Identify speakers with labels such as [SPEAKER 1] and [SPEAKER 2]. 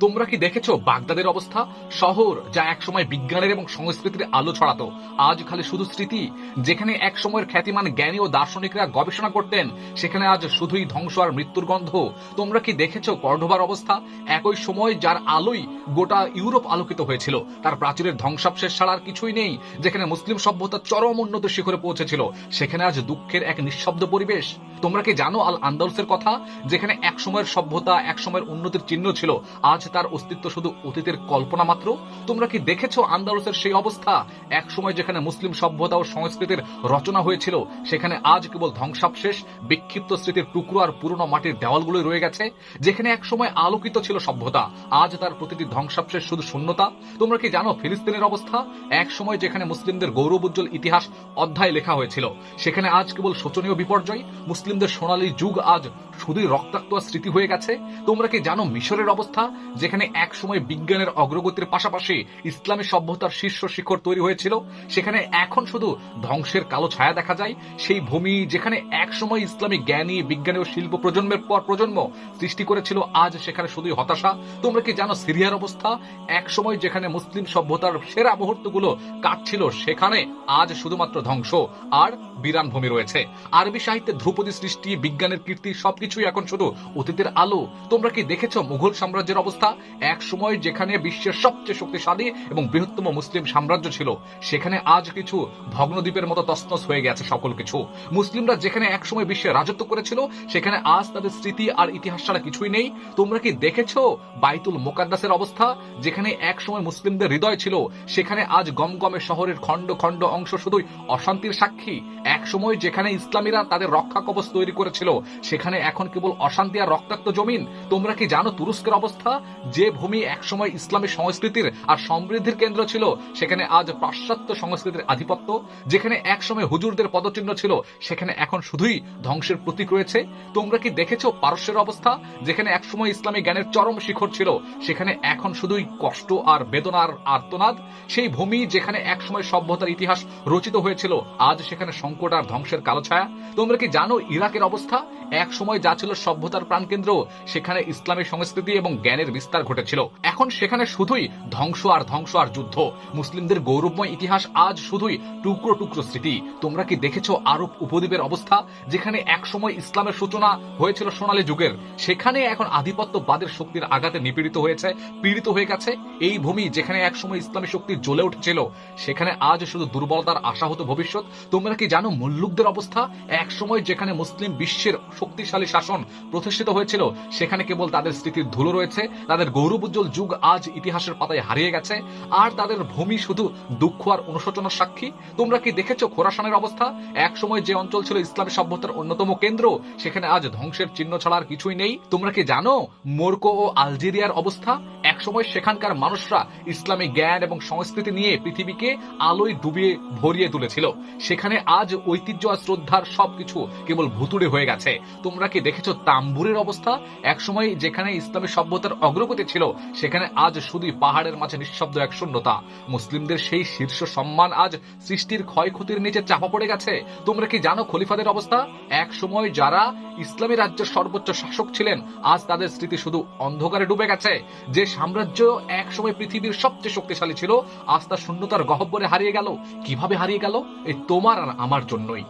[SPEAKER 1] তোমরা কি দেখেছ বাগদাদের অবস্থা? শহর যা একসময় বিজ্ঞানের এবং সংস্কৃতির আলো ছড়াতো, আজ খালি শুধু স্মৃতি। যেখানে এক সময়ের খ্যাতিমান জ্ঞানী ও দার্শনিকরা গবেষণা করতেন, সেখানে আজ শুধুই ধ্বংস আর মৃত্যুর গন্ধ। তোমরা কি দেখেছ কর্ডোবার অবস্থা? একই সময় যার আলোই গোটা ইউরোপ আলোকিত হয়েছিল, তার প্রাচীরের ধ্বংসাবশেষ ছাড়া আর কিছুই নেই, যেখানে মুসলিম সভ্যতা চরম উন্নত শিখরে পৌঁছেছিল, সেখানে আজ দুঃখের এক নিঃশব্দ পরিবেশ। তোমরা কি জানো আল আন্দালসের কথা? যেখানে এক সময়ের সভ্যতা এক সময়ের উন্নতির চিহ্ন ছিল, আজ তার অস্তিত্ব শুধু অতীতের কল্পনা মাত্র? তোমরা কি দেখেছ আন্দালসের সেই অবস্থা? এক সময় যেখানে মুসলিম সভ্যতা ও সংস্কৃতির রচনা হয়েছিল, সেখানে আজ কেবল ধ্বংসাবশেষ, বিক্ষিপ্ত স্মৃতির টুকরো আর পুরনো মাটির দেওয়ালগুলোই রয়ে গেছে। যেখানে এক সময় আলোকিত ছিল সভ্যতা, আজ তার প্রতিটি ধ্বংসাবশেষ শুধু শূন্যতা। তোমরা কি জানো ফিলিস্তিনের অবস্থা? এক সময় যেখানে মুসলিমদের গৌরব উজ্জ্বল ইতিহাস অধ্যায় লেখা হয়েছিল, সেখানে আজ কেবল শোচনীয় বিপর্যয়। মুসলিমদের সোনালী যুগ আজ শুধুই রক্তাক্ত স্মৃতি হয়ে গেছে। তোমরা কি জানো মিশরের অবস্থা? যেখানে এক সময় বিজ্ঞানের অগ্রগতির পাশাপাশি ইসলামী সভ্যতার শীর্ষ শিখর তৈরি হয়েছিল, সেখানে এখন শুধু ধ্বংসের কালো ছায়া দেখা যায়। সেই ভূমি যেখানে এক সময় ইসলামী জ্ঞানী, বিজ্ঞানী ও শিল্প প্রজন্মের পর প্রজন্ম সৃষ্টি করেছিল, আজ সেখানে শুধুই হতাশা। তোমরা কি জানো সিরিয়ার অবস্থা? এক সময় যেখানে মুসলিম সভ্যতার সেরা মুহূর্তগুলো কাটছিল, সেখানে আজ শুধুমাত্র ধ্বংস আর বিরান ভূমি রয়েছে। আরবি সাহিত্যে ধ্রুপদী সৃষ্টি, বিজ্ঞানের কীর্তি, সবকিছুই এখন শুধু অতীতের আলো। তোমরা কি দেখেছ মুঘল সাম্রাজ্যের অবস্থা? এক সময় যেখানে বিশ্বের সবচেয়ে শক্তিশালী এবং বৃহত্তম মুসলিম সাম্রাজ্য ছিল, সেখানে আজ কিছু ভগ্নদ্বীপের মতো তসনস হয়ে গেছে সকল কিছু। মুসলিমরা যেখানে এক সময় বিশ্বে রাজত্ব করেছিল, সেখানে আজ তাদের স্মৃতি আর ইতিহাস ছাড়া কিছুই নেই। তোমরা কি দেখেছ বাইতুল মোকাদ্দাসের অবস্থা? যেখানে এক সময় মুসলিমদের হৃদয় ছিল, সেখানে আজ গমগমে শহরের খণ্ড খণ্ড অংশ শুধুই অশান্তির সাক্ষী। এক সময় যেখানে ইসলামীরা তাদের রক্ষা কবচ তৈরি করেছিল, সেখানে এখন কেবল অশান্তি আর রক্তাক্ত জমিন। তোমরা কি জানো তুরস্কের অবস্থা? যে ভূমি একসময় ইসলামী সংস্কৃতির আর সমৃদ্ধির কেন্দ্র ছিল, সেখানে আজ পাশ্চাত্য সংস্কৃতির আধিপত্য। যেখানে একসময় হুজুরদের পদচিহ্ন ছিল, সেখানে এখন শুধুই ধ্বংসের প্রতীক রয়েছে। তোমরা কি দেখেছ পারস্যের অবস্থা? যেখানে একসময় ইসলামী জ্ঞানের চরম শিখর ছিল, সেখানে এখন শুধুই কষ্ট আর বেদনার আর্তনাদ। সেই ভূমি যেখানে একসময় সভ্যতার ইতিহাস রচিত হয়েছিল, আজ সেখানে সংকট আর ধ্বংসের কালো ছায়া। তোমরা কি জানো ইরাকের অবস্থা? এক সময় যা ছিল সভ্যতার প্রাণকেন্দ্র, সেখানে ইসলামী সংস্কৃতি এবং জ্ঞানের বিস্তার ঘটেছিল। এখন সেখানে শুধুই ধ্বংস আর ধ্বংস আর যুদ্ধ। মুসলিমদের গৌরবময় ইতিহাস আজ শুধুই টুকরো টুকরো স্মৃতি। তোমরা কি দেখেছ আরব উপদ্বীপের অবস্থা? যেখানে এক সময় ইসলামের সূচনা হয়েছিল সোনালী যুগের, সেখানে এখন আধিপত্যবাদের শক্তির আঘাতে নিপীড়িত হয়েছে, পীড়িত হয়ে গেছে। এই ভূমি যেখানে এক সময় ইসলামী শক্তি জ্বলে উঠেছিল, সেখানে আজ শুধু দুর্বলতার আশা হতো ভবিষ্যৎ। তোমরা কি জানো মুল্লুকদের অবস্থা? এক সময় যেখানে মুসলিম বিশ্বের শক্তিশালী শাসন প্রতিষ্ঠিত হয়েছিল, সেখানে কেবল তাদের স্মৃতির ধুলো রয়েছে তাদের গৌরব উজ্জ্বল যুগ আজ ইতিহাসের পাতায় হারিয়ে গেছে। আর তাদের ভূমি শুধু দুঃখ আর অনুশোচনার সাক্ষী? তোমরা কি দেখেছ খোরাসানের অবস্থা? এক সময় যে অঞ্চল ছিল ইসলামী সভ্যতার অন্যতম কেন্দ্র, সেখানে আজ ধ্বংসের চিহ্ন ছাড়া আর কিছুই নেই। তোমরা কি জানো মোরকো ও আলজেরিয়ার অবস্থা? এক সময় সেখানকার মানুষরা ইসলামী জ্ঞান এবং সংস্কৃতি নিয়ে পৃথিবীকে আলোয় ডুবিয়ে ভরিয়ে তুলেছিল। সেখানে আজ ঐতিহ্য আর শ্রদ্ধার সবকিছু কেবল ভুতুড়ে হয়ে গেছে। তোমরা কি দেখেছ তাম্বুরের অবস্থা? এক সময় যেখানে ইসলামী সভ্যতার অগ্রগতি ছিল, সেখানে আজ শুধুই পাহাড়ের মাঝে নিঃশব্দ এক শূন্যতা। মুসলিমদের সেই শীর্ষ সম্মান আজ সৃষ্টির ক্ষয়ক্ষতির নিচে চাপা পড়ে গেছে। তোমরা কি জানো খলিফাদের অবস্থা? এক সময় যারা ইসলামী রাজ্যের সর্বোচ্চ শাসক ছিলেন, আজ তাদের স্মৃতি শুধু অন্ধকারে ডুবে গেছে। যে সাম্রাজ্য এক সময় পৃথিবীর সবচেয়ে শক্তিশালী ছিল। আজ তা শূন্যতার গহব্বরে হারিয়ে গেল। কীভাবে হারিয়ে গেল? এই তোমার আর আমার জন্যই।